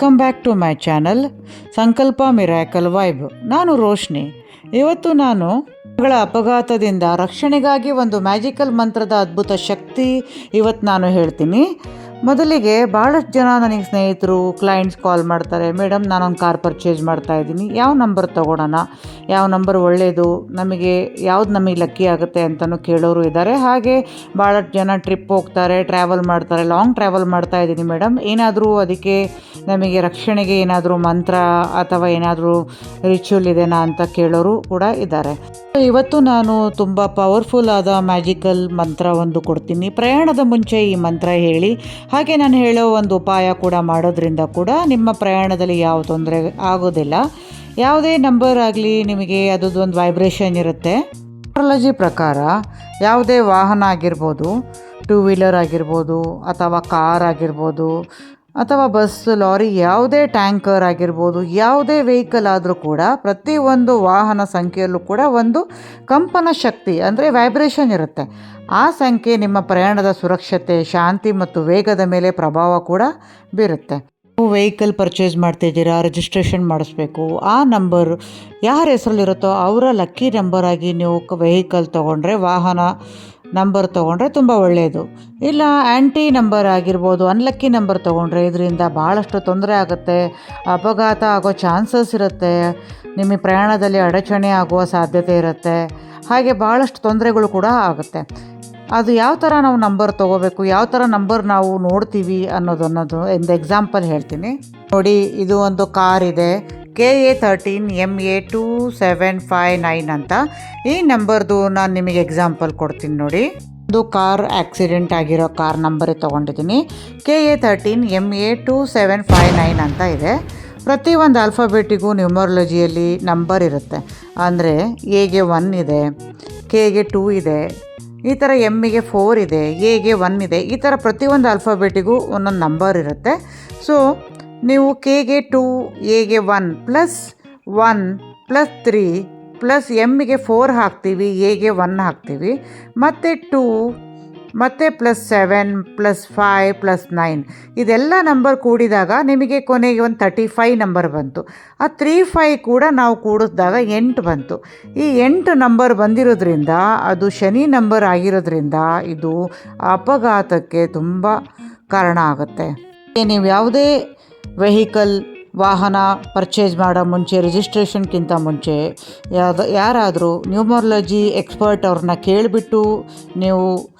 Welcome back to my channel Sankalpa miracle vibe ನಾನು ರೋಶ್ನಿ. ಇವತ್ತು ನಾನು ಮಗಳ ಅಪಘಾತದಿಂದ ರಕ್ಷಣೆಗಾಗಿ ಒಂದು ಮ್ಯಾಜಿಕಲ್ ಮಂತ್ರದ ಅದ್ಭುತ ಶಕ್ತಿ ಇವತ್ತು ನಾನು ಹೇಳ್ತೀನಿ. ಮೊದಲಿಗೆ ಭಾಳಷ್ಟು ಜನ ನನಗೆ ಸ್ನೇಹಿತರು ಕ್ಲೈಂಟ್ಸ್ ಕಾಲ್ ಮಾಡ್ತಾರೆ, ಮೇಡಮ್, ನಾನೊಂದು ಕಾರ್ ಪರ್ಚೇಸ್ ಮಾಡ್ತಾ ಇದ್ದೀನಿ. ಯಾವ ನಂಬರ್ ತೊಗೊಳೋಣ? ಯಾವ ನಂಬರ್ ಒಳ್ಳೆಯದು ನಮಗೆ ಯಾವ್ದು ನಮಗೆ ಲಕ್ಕಿ ಆಗುತ್ತೆ ಅಂತಲೂ ಕೇಳೋರು ಇದ್ದಾರೆ. ಹಾಗೆ ಭಾಳಷ್ಟು ಜನ ಟ್ರಿಪ್ ಹೋಗ್ತಾರೆ ಟ್ರಾವೆಲ್ ಮಾಡ್ತಾರೆ ಲಾಂಗ್ ಟ್ರಾವೆಲ್ ಮಾಡ್ತಾ ಇದ್ದೀನಿ, ಮೇಡಮ್. ಏನಾದರೂ ಅದಕ್ಕೆ ನಮಗೆ ರಕ್ಷಣೆಗೆ ಏನಾದರೂ ಮಂತ್ರ ಅಥವಾ ಏನಾದರೂ ರಿಚುವಲ್ ಇದೆನಾ ಅಂತ ಕೇಳೋರು ಕೂಡ ಇದ್ದಾರೆ. ಇವತ್ತು ನಾನು ತುಂಬ ಪವರ್ಫುಲ್ ಆದ ಮ್ಯಾಜಿಕಲ್ ಮಂತ್ರ ಒಂದು ಕೊಡ್ತೀನಿ. ಪ್ರಯಾಣದ ಮುಂಚೆ ಈ ಮಂತ್ರ ಹೇಳಿ ಹಾಗೆ ನಾನು ಹೇಳೋ ಒಂದು ಉಪಾಯ ಕೂಡ ಮಾಡೋದ್ರಿಂದ ಕೂಡ ನಿಮ್ಮ ಪ್ರಯಾಣದಲ್ಲಿ ಯಾವ ತೊಂದರೆ ಆಗೋದಿಲ್ಲ. ಯಾವುದೇ ನಂಬರ್ ಆಗಲಿ ನಿಮಗೆ ಅದೊಂದು ವೈಬ್ರೇಷನ್ ಇರುತ್ತೆ. ಟೆಕ್ನಾಲಜಿ ಪ್ರಕಾರ ಯಾವುದೇ ವಾಹನ ಆಗಿರ್ಬೋದು ಟೂ ವೀಲರ್ ಆಗಿರ್ಬೋದು ಅಥವಾ ಕಾರ್ ಆಗಿರ್ಬೋದು ಅಥವಾ ಬಸ್, ಲಾರಿ, ಯಾವುದೇ ಟ್ಯಾಂಕರ್ ಆಗಿರ್ಬೋದು, ಯಾವುದೇ ವೆಹಿಕಲ್ ಆದರೂ ಕೂಡ ಪ್ರತಿಯೊಂದು ವಾಹನ ಸಂಖ್ಯೆಯಲ್ಲೂ ಕೂಡ ಒಂದು ಕಂಪನ ಶಕ್ತಿ ಅಂದರೆ ವೈಬ್ರೇಷನ್ ಇರುತ್ತೆ. ಆ ಸಂಖ್ಯೆ ನಿಮ್ಮ ಪ್ರಯಾಣದ ಸುರಕ್ಷತೆ, ಶಾಂತಿ ಮತ್ತು ವೇಗದ ಮೇಲೆ ಪ್ರಭಾವ ಕೂಡ ಬೀರುತ್ತೆ. ನೀವು ವೆಹಿಕಲ್ ಪರ್ಚೇಸ್ ಮಾಡ್ತಿದ್ದೀರಾ ರಿಜಿಸ್ಟ್ರೇಷನ್ ಮಾಡಿಸ್ಬೇಕು, ಆ ನಂಬರ್ ಯಾರ ಹೆಸರಲ್ಲಿರುತ್ತೋ ಅವರ ಲಕ್ಕಿ ನಂಬರ್ ಆಗಿ ನೀವು ವೆಹಿಕಲ್ ತೊಗೊಂಡ್ರೆ ವಾಹನ ನಂಬರ್ ತೊಗೊಂಡ್ರೆ ತುಂಬ ಒಳ್ಳೆಯದು ಇಲ್ಲ ಆ್ಯಂಟಿ ನಂಬರ್ ಆಗಿರ್ಬೋದು, ಅನ್ಲಕ್ಕಿ ನಂಬರ್ ತೊಗೊಂಡ್ರೆ ಇದರಿಂದ ಭಾಳಷ್ಟು ತೊಂದರೆ ಆಗುತ್ತೆ, ಅಪಘಾತ ಆಗೋ ಚಾನ್ಸಸ್ ಇರುತ್ತೆ, ನಿಮ್ಮ ಪ್ರಯಾಣದಲ್ಲಿ ಅಡಚಣೆ ಆಗುವ ಸಾಧ್ಯತೆ ಇರುತ್ತೆ, ಹಾಗೆ ಭಾಳಷ್ಟು ತೊಂದರೆಗಳು ಕೂಡ ಆಗುತ್ತೆ. ಅದು ಯಾವ ಥರ ನಾವು ನಂಬರ್ ತೊಗೋಬೇಕು, ಯಾವ ಥರ ನಂಬರ್ ನಾವು ನೋಡ್ತೀವಿ ಅನ್ನೋದು ಅನ್ನೋದು ಒಂದು ಎಕ್ಸಾಂಪಲ್ ಹೇಳ್ತೀನಿ. ನೋಡಿ, ಇದು ಒಂದು ಕಾರ್ ಇದೆ. K A thirteen M A two seven five nine ಅಂತ ಈ ನಂಬರ್ದು ನಾನು ನಿಮಗೆ ಎಕ್ಸಾಂಪಲ್ ಕೊಡ್ತೀನಿ ನೋಡಿ. ಒಂದು ಕಾರ್ ಆಕ್ಸಿಡೆಂಟ್ ಆಗಿರೋ ಕಾರ್ ನಂಬರೇ ತೊಗೊಂಡಿದ್ದೀನಿ. K A thirteen M A two seven five nine ಅಂತ ಇದೆ. ಪ್ರತಿ ಒಂದು ಆಲ್ಫಾಬೆಟಿಗೂ ನ್ಯೂಮರಾಲಜಿಯಲ್ಲಿ ನಂಬರ್ ಇರುತ್ತೆ. ಅಂದರೆ ಎಗೆ ಒನ್ ಇದೆ ಕೆಗೆ ಟೂ ಇದೆ, ಈ ಥರ ಎಮ್ಮಿಗೆ ಫೋರ್ ಇದೆ ಎಗೆ ಒನ್ ಇದೆ, ಈ ಥರ ಪ್ರತಿಯೊಂದು ಆಲ್ಫಾಬೆಟಿಗೂ ಒಂದೊಂದು ನಂಬರ್ ಇರುತ್ತೆ. ಸೊ ನೀವು ಕೆಗೆ ಟು, ಎಗೆ one plus one plus three plus ಎಮ್ಗೆ four ಹಾಕ್ತೀವಿ, ಎಗೆ ಒನ್ ಹಾಕ್ತೀವಿ. ಮತ್ತು ಟೂ, ಮತ್ತು plus seven, plus five plus nine. ಇದೆಲ್ಲ ನಂಬರ್ ಕೂಡಿದಾಗ ನಿಮಗೆ ಕೊನೆಗೆ ಒಂದು ತರ್ಟಿ ಫೈ ನಂಬರ್ ಬಂತು. ಆ ತ್ರೀ ಫೈ ಕೂಡ ನಾವು ಕೂಡಿಸಿದಾಗ ಎಂಟು ಬಂತು. ಈ ಎಂಟು ನಂಬರ್ ಬಂದಿರೋದ್ರಿಂದ, ಅದು ಶನಿ ನಂಬರ್ ಆಗಿರೋದ್ರಿಂದ ಇದು ಅಪಘಾತಕ್ಕೆ ತುಂಬ ಕಾರಣ ಆಗುತ್ತೆ. ನೀವು ಯಾವುದೇ ವೆಹಿಕಲ್ ವಾಹನ ಪರ್ಚೇಸ್ ಮಾಡೋ ಮುಂಚೆ ರಿಜಿಸ್ಟ್ರೇಷನ್ಗಿಂತ ಮುಂಚೆ. ಯಾವ್ದು ಯಾರಾದರೂ ನ್ಯೂಮರಾಲಜಿ ಎಕ್ಸ್ಪರ್ಟ್ ಅವ್ರನ್ನ ಕೇಳಿಬಿಟ್ಟು ನೀವು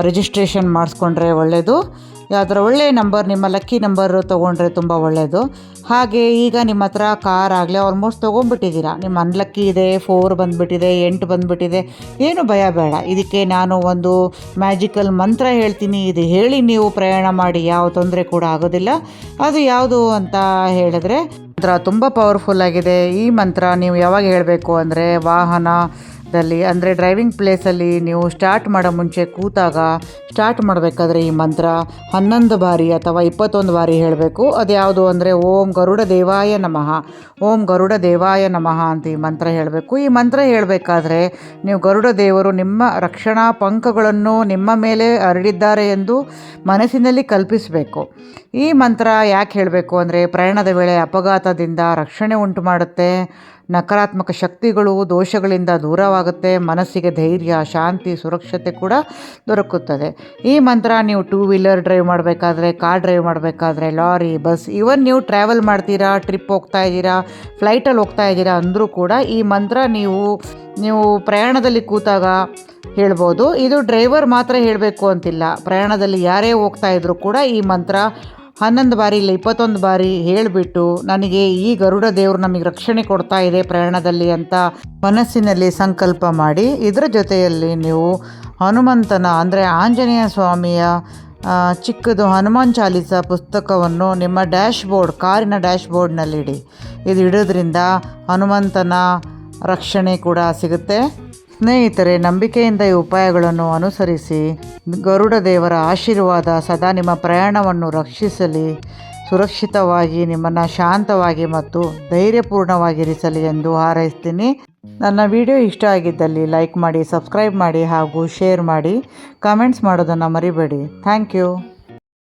ರಿಜಿಸ್ಟ್ರೇಷನ್ ಮಾಡಿಸ್ಕೊಂಡ್ರೆ ಒಳ್ಳೆಯದು ಅದರ ಒಳ್ಳೆಯ ನಂಬರ್ ನಿಮ್ಮ ಲಕ್ಕಿ ನಂಬರ್ ತೊಗೊಂಡ್ರೆ ತುಂಬ ಒಳ್ಳೆಯದು ಹಾಗೆ ಈಗ ನಿಮ್ಮ ಹತ್ರ ಕಾರ್ ಆಗಲಿ ಆಲ್ಮೋಸ್ಟ್ ತೊಗೊಂಡ್ಬಿಟ್ಟಿದ್ದೀರಾ. ನಿಮ್ಮ ಅನ್ಲಕ್ಕಿ ಇದೆ ಫೋರ್ ಬಂದುಬಿಟ್ಟಿದೆ, ಎಂಟು ಬಂದುಬಿಟ್ಟಿದೆ. ಏನು ಭಯ ಬೇಡ. ಇದಕ್ಕೆ ನಾನು ಒಂದು ಮ್ಯಾಜಿಕಲ್ ಮಂತ್ರ ಹೇಳ್ತೀನಿ. ಇದು ಹೇಳಿ ನೀವು ಪ್ರಯಾಣ ಮಾಡಿ. ಯಾವ ತೊಂದರೆ ಕೂಡ ಆಗೋದಿಲ್ಲ. ಅದು ಯಾವುದು ಅಂತ ಹೇಳಿದ್ರೆ ಮಂತ್ರ ತುಂಬ ಪವರ್ಫುಲ್ ಆಗಿದೆ. ಈ ಮಂತ್ರ ನೀವು ಯಾವಾಗ ಹೇಳಬೇಕು ಅಂದರೆ ವಾಹನದಲ್ಲಿ, ಅಂದರೆ ಡ್ರೈವಿಂಗ್ ಪ್ಲೇಸಲ್ಲಿ ನೀವು ಸ್ಟಾರ್ಟ್ ಮಾಡೋ ಮುಂಚೆ ಕೂತಾಗ ಸ್ಟಾರ್ಟ್ ಮಾಡಬೇಕಾದ್ರೆ ಈ ಮಂತ್ರ ಹನ್ನೊಂದು ಬಾರಿ ಅಥವಾ ಇಪ್ಪತ್ತೊಂದು ಬಾರಿ ಹೇಳಬೇಕು. ಅದು ಯಾವುದು ಅಂದರೆ ಓಂ ಗರುಡ ದೇವಾಯ ನಮಃ, ಓಂ ಗರುಡ ದೇವಾಯ ನಮಃ ಅಂತ ಈ ಮಂತ್ರ ಹೇಳಬೇಕು. ಈ ಮಂತ್ರ ಹೇಳಬೇಕಾದ್ರೆ ನೀವು ಗರುಡ ದೇವರು ನಿಮ್ಮ ರಕ್ಷಣಾ ಪಂಕಗಳನ್ನು ನಿಮ್ಮ ಮೇಲೆ ಹರಡಿದ್ದಾರೆ ಎಂದು ಮನಸ್ಸಿನಲ್ಲಿ ಕಲ್ಪಿಸಬೇಕು. ಈ ಮಂತ್ರ ಯಾಕೆ ಹೇಳಬೇಕು ಅಂದರೆ ಪ್ರಯಾಣದ ವೇಳೆ ಅಪಘಾತದಿಂದ ರಕ್ಷಣೆ ಉಂಟು ಮಾಡುತ್ತೆ. ನಕಾರಾತ್ಮಕ ಶಕ್ತಿಗಳು, ದೋಷಗಳಿಂದ ದೂರವಾಗುತ್ತೆ, ಮನಸ್ಸಿಗೆ ಧೈರ್ಯ, ಶಾಂತಿ, ಸುರಕ್ಷತೆ ಕೂಡ ದೊರಕುತ್ತದೆ. ಈ ಮಂತ್ರ ನೀವು ಟೂ ವೀಲರ್ ಡ್ರೈವ್ ಮಾಡಬೇಕಾದ್ರೆ ಕಾರ್ ಡ್ರೈವ್ ಮಾಡಬೇಕಾದ್ರೆ ಲಾರಿ ಬಸ್ ಇವನ್ ನೀವು ಟ್ರಾವೆಲ್ ಮಾಡ್ತೀರಾ ಟ್ರಿಪ್ ಹೋಗ್ತಾ ಇದ್ದೀರಾ ಫ್ಲೈಟಲ್ಲಿ ಹೋಗ್ತಾ ಇದ್ದೀರಾ ಅಂದರೂ ಕೂಡ ಈ ಮಂತ್ರ ನೀವು ನೀವು ಪ್ರಯಾಣದಲ್ಲಿ ಕೂತಾಗ ಹೇಳ್ಬೋದು. ಇದು ಡ್ರೈವರ್ ಮಾತ್ರ ಹೇಳಬೇಕು ಅಂತಿಲ್ಲ. ಪ್ರಯಾಣದಲ್ಲಿ ಯಾರೇ ಹೋಗ್ತಾ ಇದ್ರೂ ಕೂಡ ಈ ಮಂತ್ರ ಹನ್ನೊಂದು ಬಾರಿ ಇಲ್ಲ, ಇಪ್ಪತ್ತೊಂದು ಬಾರಿ ಹೇಳಿಬಿಟ್ಟು ನನಗೆ ಈ ಗರುಡ ದೇವರು ನಮಗೆ ರಕ್ಷಣೆ ಕೊಡ್ತಾ ಇದೆ ಪ್ರಯಾಣದಲ್ಲಿ ಅಂತ ಮನಸ್ಸಿನಲ್ಲಿ ಸಂಕಲ್ಪ ಮಾಡಿ, ಇದರ ಜೊತೆಯಲ್ಲಿ ನೀವು ಹನುಮಂತನ, ಅಂದರೆ ಆಂಜನೇಯ ಸ್ವಾಮಿಯ ಚಿಕ್ಕದು ಹನುಮಾನ್ ಚಾಲಿಸ ಪುಸ್ತಕವನ್ನು ನಿಮ್ಮ ಡ್ಯಾಶ್ ಬೋರ್ಡ್ ಕಾರಿನ ಡ್ಯಾಶ್ ಬೋರ್ಡ್ನಲ್ಲಿಡಿ ಇದು ಇಡೋದ್ರಿಂದ ಹನುಮಂತನ ರಕ್ಷಣೆ ಕೂಡ ಸಿಗುತ್ತೆ. ಸ್ನೇಹಿತರೆ, ನಂಬಿಕೆಯಿಂದ ಈ ಉಪಾಯಗಳನ್ನು ಅನುಸರಿಸಿ, ಗರುಡ ದೇವರ ಆಶೀರ್ವಾದ ಸದಾ ನಿಮ್ಮ ಪ್ರಯಾಣವನ್ನು ರಕ್ಷಿಸಲಿ, ಸುರಕ್ಷಿತವಾಗಿ ನಿಮ್ಮನ್ನು ಶಾಂತವಾಗಿ ಮತ್ತು ಧೈರ್ಯಪೂರ್ಣವಾಗಿರಿಸಲಿ ಎಂದು ಹಾರೈಸ್ತೀನಿ. ನನ್ನ ವಿಡಿಯೋ ಇಷ್ಟ ಆಗಿದ್ದಲ್ಲಿ ಲೈಕ್ ಮಾಡಿ, ಸಬ್ಸ್ಕ್ರೈಬ್ ಮಾಡಿ ಹಾಗೂ ಶೇರ್ ಮಾಡಿ, ಕಮೆಂಟ್ಸ್ ಮಾಡೋದನ್ನು ಮರಿಬೇಡಿ. Thank you.